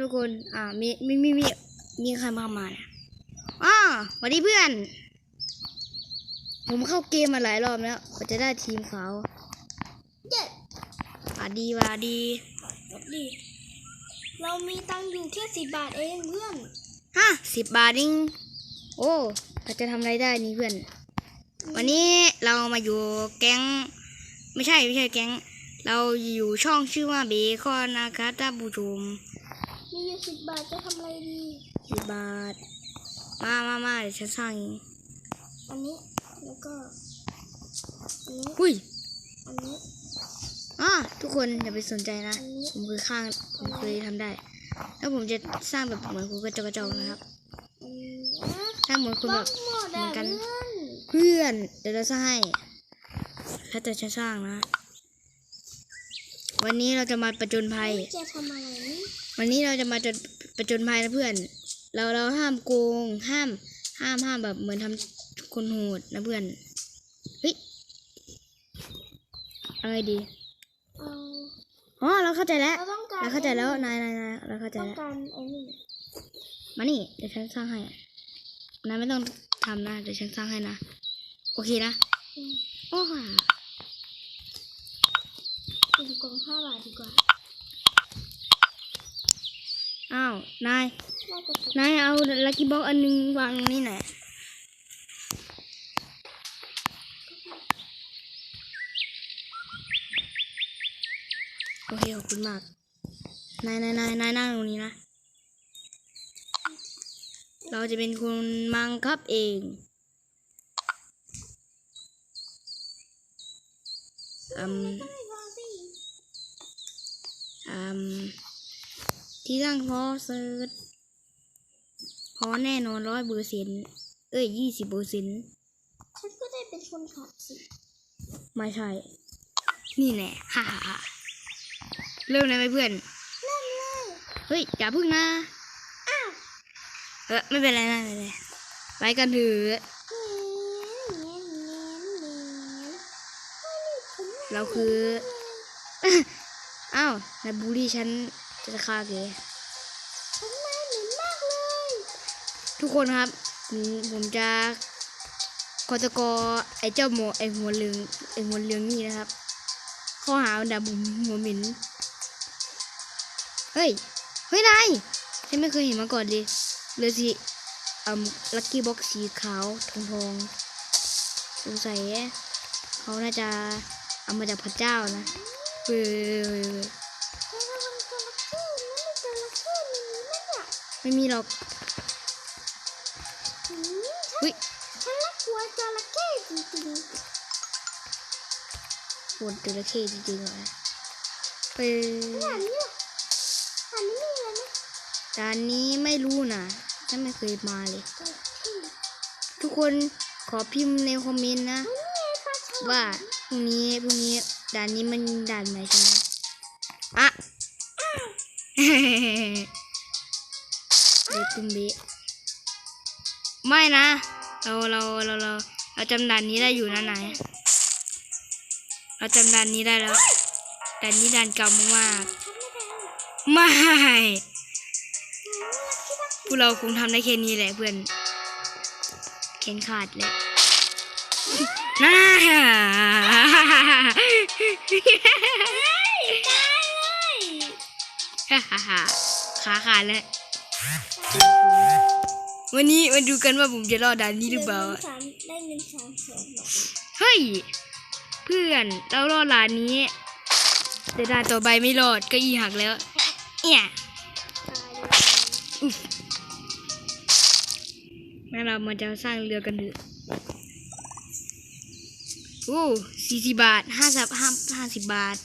ทุกคน อ่า มี มี มี มีมีใครมามาเนี่ยอ้าสวัสดีเพื่อน ผมเข้าเกมมาหลายรอบแล้วกว่าจะได้ทีมขาวเจ็ดหวัดดีหวัดดีดีเรามีตังค์อยู่แค่สิบบาทเองเพื่อนฮะสิบบาทเองโอ้เราจะทำอะไรได้นี่เพื่อน วันนี้เรามาอยู่แก๊ง ไม่ใช่ไม่ใช่แก๊ง เราอยู่ช่องชื่อว่าเบคอนนะคะท่านผู้ชม มีอยู่สิบบาทจะทำอะไรดี สิบบาท มามามาเดี๋ยวฉันสร้างเองอันนี้ แล้วก็ อันนี้ อุ้ยอันนี้ อ่าทุกคนอย่าไปสนใจนะอันนี้ผมเคยข้างผมเคยทำได้ แล้วผมจะสร้างแบบเหมือนคุณกระจอกกระจอกนะครับอันนี้สร้างเหมือนคุณบแบล็อบกหมดเหมือะอนกันเพื่อน เพื่อน เดี๋ยวเราสร้างให้ถ้าจะฉันสร้างนะ วันนี้เราจะมาประจนภัย จะทำอะไรนี่วันนี้เราจะมาจนประจนภัยนะเพื่อน เราเราห้ามโกงห้าม ห้ามห้ามแบบเหมือนทำคนโหดนะเพื่อน เฮ้ยเอาไงดี เอาอ๋อเราเข้าใจแล้ว เราต้องการเราเข้าใจแล้วนายนายนายเราเข้าใจต้องแล้ว การไอ้นี่มานี่เดี๋ยวฉันสร้างให้นายไม่ต้องทำนะ เดี๋ยวฉันสร้างให้นะ โอเคนะ อืมโอ้โห เป็นกล่องห้าบาทดีกว่า อ้าว นายน่าจะถูกนายเอาลักกี้บ็อกอันนึงวางตรงนี้หน่อยโอเคขอบคุณมาก นายนายนายนายนั่งตรงนี้นะ เราจะเป็นคนมังคับเองอืมไม่วางสิอืม ที่ตั้งพอเซิร์ชพอแน่นอนร้อยเปอร์เซ็นต์เอ้ยยี่สิบเปอร์เซ็นต์ฉันก็ได้เป็นคนขับสิไม่ใช่ นี่แน่ฮ่าฮ่าฮ่าเริ่มเลยไหมเพื่อน เริ่มเลย เฮ้ย อย่าพึ่งนะ อ้าว เออไม่เป็นไรนะไม่เป็นไรไปกันเถอะเงี้ยเงี้ยเงี้ยเงี้ยเฮ้ยผมไม่เราคือ อ้าวนายบูลลี่ฉันจะฆ่าแกผมไม่เหม็นมากเลย ทุกคนครับ ผมผมจะขอตะกอไอ้เจ้าหมอไอ้หัวเหลืองไอ้หัวเหลืองนี่นะครับ ข้อหาด่าผมหัวหมิ่นเฮ้ย เฮ้ยนายฉันไม่เคยเห็นมาก่อนเลยเรือสีอืมลักกี้บ็อกสีขาวทองทองสงสัยเขาน่าจะเอามาจากพระเจ้านะ เฮ้ยเฮ้ยเฮ้ยเฮ้ยแล้วเราทำจระเข้นั่นจระเข้มีนั่นเนี่ยไม่มีหรอกอืมฉันเฮ้ยฉันรักหัวจระเข้จริงปวดจระเข้จริงๆเหรอเฮ้ยๆอันนี้ล่ะอันนี้มีอะไรไหมด่านนี้ไม่รู้นะฉันไม่เคยมาเลยจระเข้ทุกคนขอพิมพ์ในคอมเมนต์นะนี่ไงปลาฉลามว่าพรุ่งนี้พรุ่งนี้ ด่านนี้มันด่านไหนใช่ไหมอะเด็กตุ้มเบะไม่นะ เราเราเราเราเราจำด่านนี้ได้อยู่นะนายเราจำด่านนี้ได้แล้วด่านนี้ด่านเก่ามากฉันไม่ได้ๆไม่อืมรักที่รักพวกเราคงทำได้แค่นี้แหละเพื่อน เข็นขาดเลย น่าตายเลยฮ่าฮ่าฮ่าขาขาดแล้ววันนี้มาดูกันว่าผมจะรอดด่านนี้หรือเปล่าได้เงินสามแสนเฮ้ย เพื่อนเรารอดด่านนี้ แต่ด่านต่อไปไม่รอดก็อีหักแล้วเนี่ยตายเลยงั้นเรามาจะสร้างเรือกันเถอะ โอ้สี่สิบบาทห้าสิบห้าห้าสิบบาท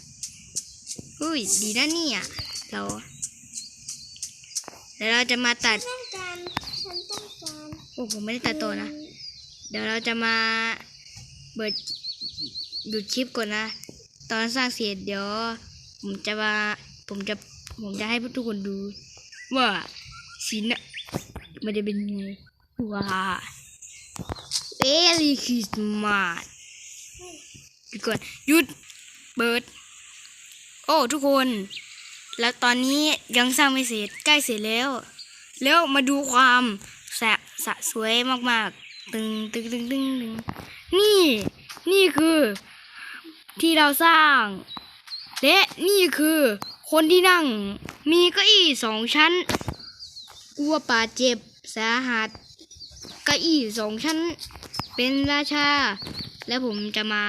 อุ้ยดีนะเนี่ย เราเดี๋ยวเราจะมาตัดต้องการฉันต้องการโอ้ผมไม่ได้ตัดต่อนะ เดี๋ยวเราจะมาเบิดหยุดคลิปก่อนนะ ตอนสร้างเสร็จเดี๋ยว ผมจะมาผมจะผมจะให้ทุกคนดู ว่าสีน่ะมันจะเป็นไงว้าเอลิคริสต์มาสหยุ ดก่อนหยุดเบิด โอ้ทุกคน แล้วตอนนี้ยังสร้างไม่เสร็จใกล้เสร็จแล้ว แล้วมาดูความสะสะสวยมากๆ ตึงตึงตึงตึงตึงนี่ นี่คือ ที่เราสร้าง และนี่คือ คนที่นั่ง มีเก้าอี้สองชั้นกลัวป่าเจ็บสาหัสเก้าอี้สองชั้น เป็นราชา และผมจะมา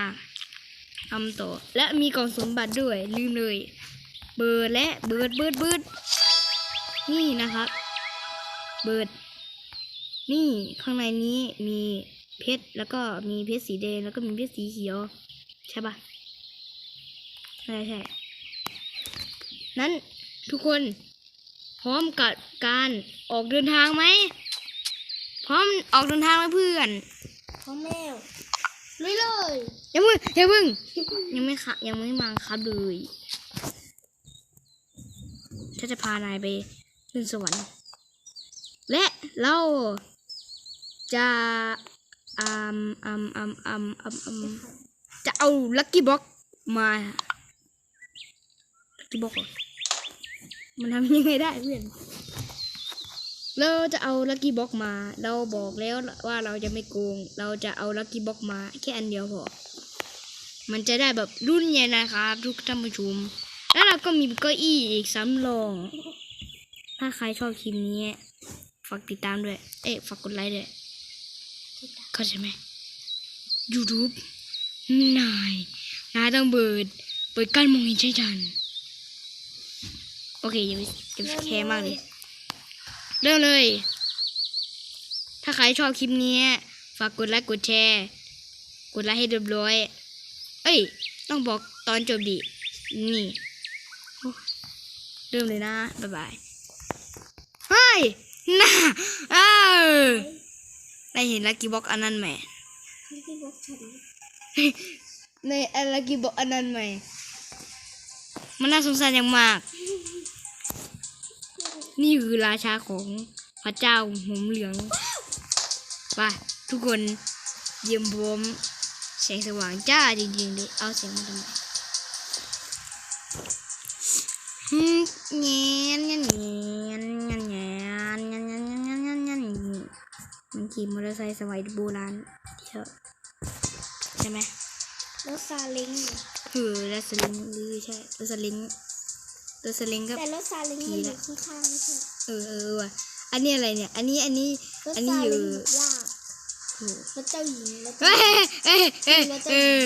ทำต่อ และมีกล่องสมบัติด้วย ลืมเลย เบิดและเบิดเบิดเบิดนี่นะครับ เบิดนี่ข้างในนี้มีเพชรแล้วก็มีเพชรสีแดงแล้วก็มีเพชรสีเขียว ใช่ปะใช่ใช่นั้นทุกคนพร้อมกับการออกเดินทางไหม พร้อมออกเดินทางไหมเพื่อนพ่อมแมว ลยเลยอย่าเพิ่งอย่าเพิ่งยังไม่ค่ะยังไม่มาครับเลยถ้าจะพานายไปขึ้นสวรรค์และเราจะอืมอืมอืมอืมอืมอืมจะเอาลัคกี้บ็อกมาลัคกี้บ็อกมันทำยังไงได้เพื่อน เราจะเอาลัคกี้บ็อกมา เราบอกแล้วว่าเราจะไม่โกง เราจะเอาลัคกี้บ็อกมา แค่อันเดียวพอ มันจะได้แบบรุ่นใหญ่นะครับทุกท่านผู้ชม แล้วเราก็มีเก้าอี้อีกสำรอง ถ้าใครชอบคลิปนี้ ฝากติดตามด้วย เอ๊ะฝากกดไลค์ด้วย เข้าใจไหม YouTube นายนายต้องเปิด เปิดการมองเห็นใช่จันโอเคอย่าไปอย่าไปแคร์มากเลย เริ่มเลย ถ้าใครชอบคลิปนี้ ฝากกดไลค์กดแชร์ กดไลค์ให้เรียบร้อย เอ้ย ต้องบอกตอนจบดิ นี่โอ้เริ่มเลยนะ บ๊ายบายเฮ้ยน่าเออได้เห็นลักกี้บ็อกอันนั้นไหมนี่คือบอกฉันในอันลักกี้บ็อกอันนั้นไหมมันน่าสงสารอย่างมาก นี่คือราชาของพระเจ้าหมเหลืองไปทุกคนเยี่ยมผมแสงสว่างจ้าจริงๆเลยเอาเสียงมาทำไมฮึเงี้ยเงี้ยเงี้ยเงี้ยเงี้ยเงี้ยเงี้ยเงี้ยเงี้ยเงี้ยเงี้ยมันขี่มอเตอร์ไซค์สมัยโบราณที่ชอบใช่ไหมรถซาเล้งคือรถสลิงหรือใช่รถสลิง ถสลิงก็แต่รถซาเล้งมันอยู่ข้างๆไม่ใช่เออเออว่ะอันนี้อะไรเนี่ย อันนี้อันนี้ รถอันนี้ซาอยู่เล้งบุกล่าโอ้รถเจ้าหญิงรถเฮ้เจ้ายหญิงเฮ้ยเฮ้ยเฮ้ยเออ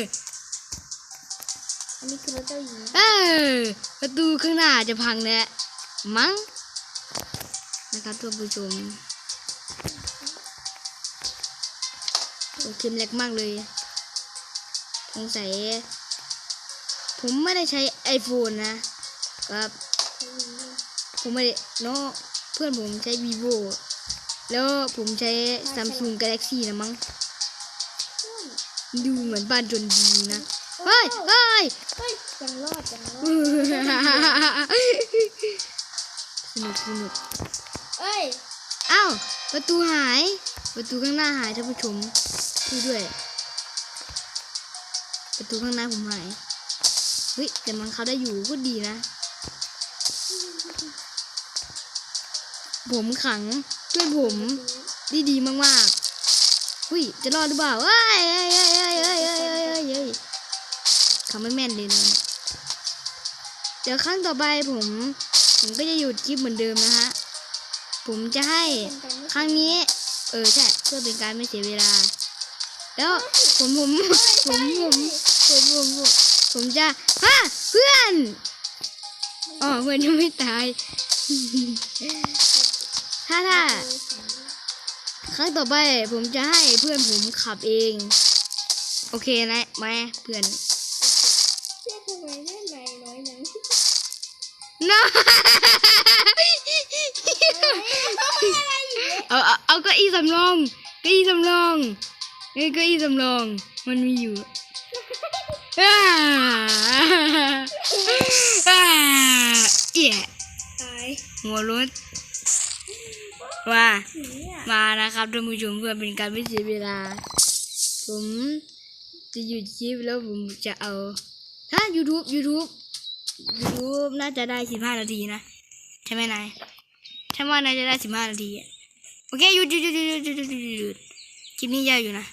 อันนี้คือรถเจ้าหญิงเออประตูข้างหน้าจะพังแล้วมั้งนะครับท่านผู้ชมโอ้เค็มเล็กมากเลยสงสัยผมไม่ได้ใช้ iPhone นะ ครับ ผมไม่ได้เนาะเพื่อนผมใช้ vivo แล้วผมใช้ Samsung Galaxy นะมั้ง ดูเหมือนบ้านจนดีนะ เฮ้ยเฮ้ยเฮ้ยยังรอดยังรอดสนุกสนุกเอ้ยอ้าวประตูหาย ประตูข้างหน้าหายท่านผู้ชมดูด้วย ประตูข้างหน้าผมหาย เฮ้ยแต่มันเขาได้อยู่ก็ดีนะ ผมขังเพื่อนผมดีดีมากๆหุ้ยจะรอดหรือเปล่าเอ้ยเอ้ยเอ้ยเอ้ยเอ้ยเอ้ยเอ้ยเอ้ยเอ้ยเขาไม่แม่นเลยนะเดี๋ยวครั้งต่อไปผม ผมก็จะหยุดคลิปเหมือนเดิมนะฮะ ผมจะให้ครั้งนี้ เออใช่เพื่อเป็นการไม่เสียเวลา แล้วผมผมผมผมผมผมผมผมจะฮะเพื่อนอ๋อเพื่อนยังไม่ตาย ถ้าถ้าครั้งต่อไปผมจะให้เพื่อนผมขับเอง โอเคนะไหมเพื่อนเรียกทำไมเรียกไหนน้อยนังน้าเอาเอาเอาเก็อีสำรองเก็อีสำรองเอ้ยเก็อีสำรอง มันมีอยู่อ้าอ้าเอี่ยตายหัวรถ ว่ามานะครับท่านผู้ชมเพื่อเป็นการไม่เสียเวลา ผมจะหยุดคลิปแล้วผมจะเอาฮะ YouTube YouTube YouTube น่าจะได้สิบห้านาทีนะ ใช่ไหมนายใช่ว่านายจะได้สิบห้านาทีโอเคยุดหยุดหยุดหยุดหยุดหยุดหยุดคลิปนี้ยาวอยู่นะ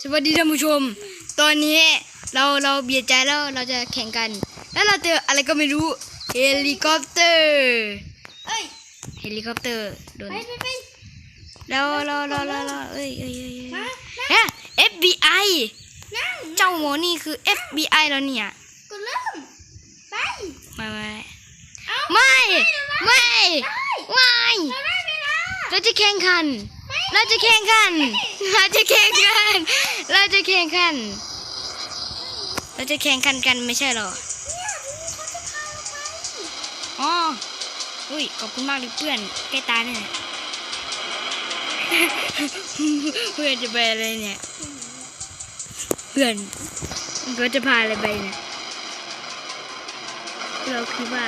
สวัสดีท่านผู้ชม ตอนนี้เราเราเบียดใจแล้วเราจะแข่งกัน แล้วเราเจออะไรก็ไม่รู้เฮลิคอปเตอร์เอ้ย เฮลิคอปเตอร์โดนไปไปไปเราเราเราเราเราเอ้ยเอ้ยเอ้ยมาเอ้ยเอ๊ะ FBI นั่งเจ้าหมอนี่คือ FBI แล้วเนี่ยก็เริ่มไปไม่ไม่เอ้าไม่ไม่ไม่เราได้เวลาเราจะแข่งขัน เราจะแข่งขัน เราจะแข่งขัน เราจะแข่งขัน เราจะแข่งขันกันไม่ใช่เหรอเนี่ยเขาจะพาเราไปอ๋อ อุ้ยขอบคุณมากเลยเพื่อนใกล้ตายเนี่ยเพื่อนจะไปอะไรเนี่ย เพื่อนเขาจะพาอะไรไปเนี่ยเราคิดว่า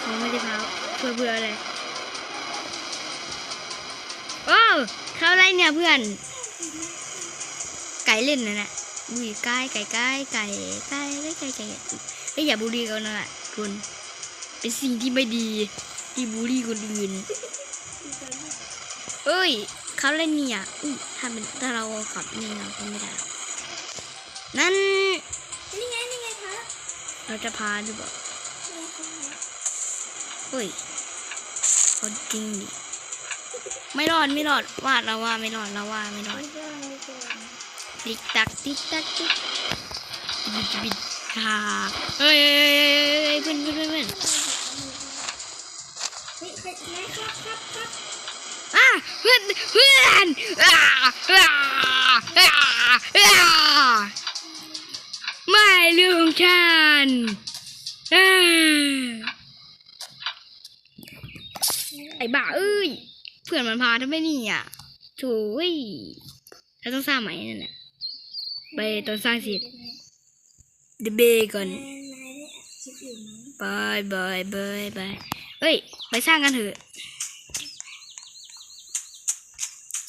เขาไม่ได้พาเพื่อเพื่ออะไรโอ้เขาอะไรเนี่ยเพื่อน ไก่เล่นนะน่ะอุ้ยไก่ไก่ไก่ไก่ไก่ไก่ไก่ไก่ไอ้ยอย่าบูลลี่เขานะคุณเป็นสิ่งที่ไม่ดี ที่บูลลี่คนอื่นเอ้ยเขาเล่นเนี่ยอุ้ยถ้าเป็นถ้าเราขับนี่เราก็ไม่ได้หรอกนั่น นี่ไง นี่ไงคะ เราจะพาหรือเปล่านี่ไงคะเฮ้ยเอาจริงดิ ไม่รอด ไม่รอด วาดเราว่าไม่รอด เราว่าไม่รอดไม่เป็นไรไม่เป็นไรติ๊กตัก ติ๊กตัก ติ๊กบิดบิดฮ่าเฮ้ยเฮ้ยเฮ้ยเฮ้ยเพื่อนเพื่อนเพื่อน เพื่อนเฮ้ยเฮ้ยนายครับครับครับอะเพื่อนเพื่อนอ่าอ่าอ่าอ่าไม่เรื่องของฉันอ่าไอ้บ้าเอ้ยเพื่อนมันพาทำไมนี่อะโถ่เว้ยเราต้องสร้างใหม่นั่นน่ะไปตอนสร้างเสร็จเดบเบก่อนนายนายได้อัดคลิปอยู่ไหมบายบายบายบายเอ้ย ไปสร้างกันเถอะ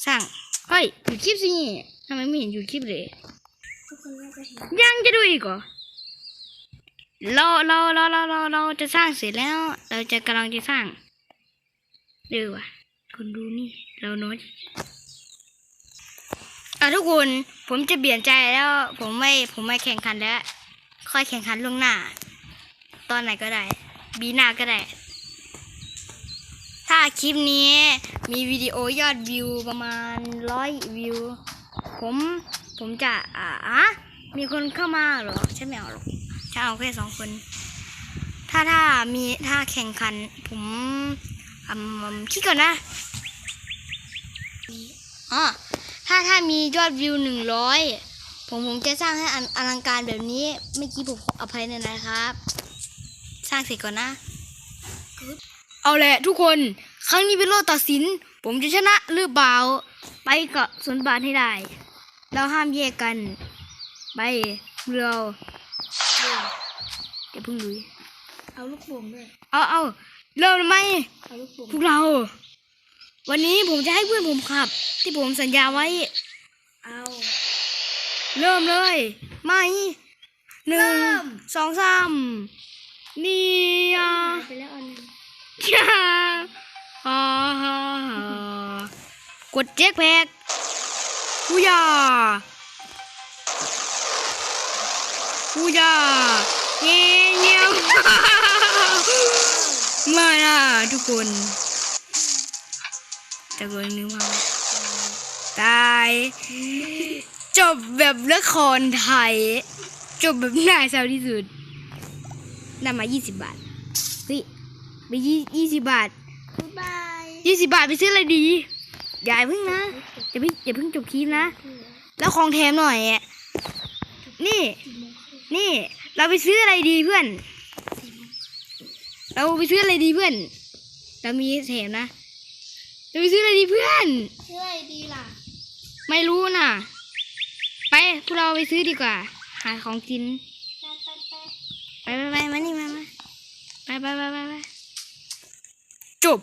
สร้าง เฮ้ยหยุดคลิปสิทำไมไม่เห็นหยุดคลิปเลยทุกคนน่าจะเห็นยังจะดูอีกเหรอเราเราเราเราเราเราจะสร้างเสร็จแล้ว เราจะกำลังจะสร้างเดี๋ยวว่ะคนดูนี่ เราน้อยอะทุกคนผมจะเปลี่ยนใจแล้ว ผมไม่ผมไม่แข่งขันแล้ว ค่อยแข่งขันล่วงหน้า ตอนไหนก็ได้ บีหน้าก็ได้ ถ้าคลิปนี้มีวิดีโอยอดวิวประมาณร้อยวิว ผมผมจะอ่าอะมีคนเข้ามาเหรอฉันไม่เอาหรอกฉันเอาแค่สองคน ถ้าถ้ามีถ้าแข่งขัน ผมอืมคิดก่อนนะอ๋อถ้าถ้ามียอดวิวหนึ่งร้อยผมผมจะสร้างให้ออลังการแบบนี้เมื่อกี้ผมขออภัยหนอยนะครับ สร้างเสร็จก่อนนะ เอาแหละทุกคน ครั้งนี้เป็นโลกตัดสิน ผมจะชนะหรือเปล่า ไปเกาะสวนบาทให้ได้ เราห้ามแยกกัน ไปเรืออย่าเพิ่งลุยเอาลูกโป่งด้วย เอาเอาเริ่มไหมเอาลูกโป่งพวกเรา วันนี้ผมจะให้เพื่อนผมขับ ที่ผมสัญญาไว้ เอา เริ่มเลยไหมหนึ่งสองสามนี่อะหายไปแล้วอันหนึงจ้าฮ่าฮ่าฮ่า กดเจ็คแพกฮูยาฮูยาเงี้ยเงี้ยมาล่ะทุกคนจะเกินนึงพังตาย จบแบบละครไทย จบแบบน่าเศร้าที่สุดได้มา 20 บาทเฮ้ย ไปยี่ยี่สิบบาทบ๊ายบายยี่สิบบาทไปซื้ออะไรดี อย่าเพิ่งนะอย่าเพิ่งอย่าเพิ่งจบคลิปนะ แล้วของแถมหน่อยอะนี่ นี่ เราไปซื้ออะไรดีเพื่อน เราไปซื้ออะไรดีเพื่อน เรามีแถมนะ เราไปซื้ออะไรดีเพื่อน ชื่ออะไรดีล่ะไม่รู้น่ะ ไปพวกเราไปซื้อดีกว่า หาของกิน ไปไปไปไปไปไปมานี่มามาไปไปไปไปไป จบ